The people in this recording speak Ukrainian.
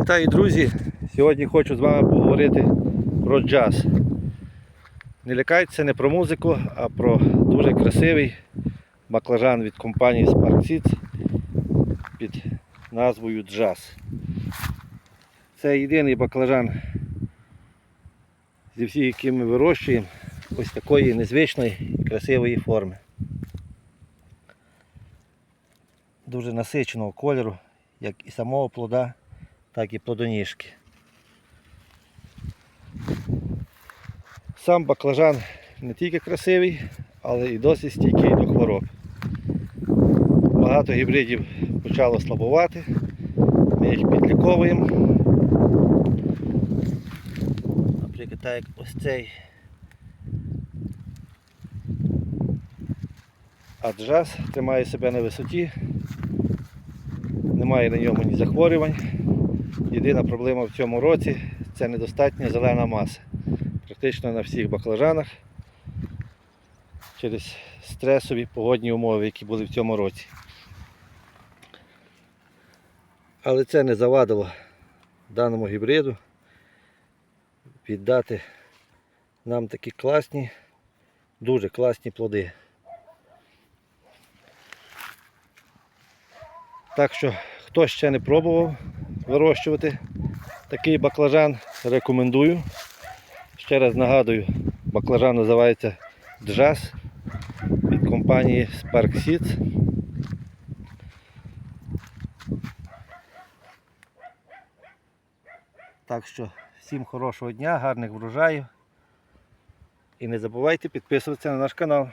Вітаю, друзі! Сьогодні хочу з вами поговорити про джаз. Не лякайтеся не про музику, а про дуже красивий баклажан від компанії Spark під назвою джаз. Це єдиний баклажан зі всіх, які ми вирощуємо, ось такої незвичної і красивої форми. Дуже насиченого кольору, як і самого плода, так і плодоніжки. Сам баклажан не тільки красивий, але і досить стійкий до хвороб. Багато гібридів почало слабувати, ми їх підліковуємо. Наприклад, так як ось цей Аджаз тримає себе на висоті, немає на ньому ні захворювань. Єдина проблема в цьому році це недостатня зелена маса. Практично на всіх баклажанах через стресові погодні умови, які були в цьому році. Але це не завадило даному гібриду віддати нам такі класні, дуже класні плоди. Так що, хто ще не пробував вирощувати такий баклажан, рекомендую. Ще раз нагадую, баклажан називається Джаз від компанії Spark Seeds. Так що всім хорошого дня, гарних врожаїв. І не забувайте підписуватися на наш канал.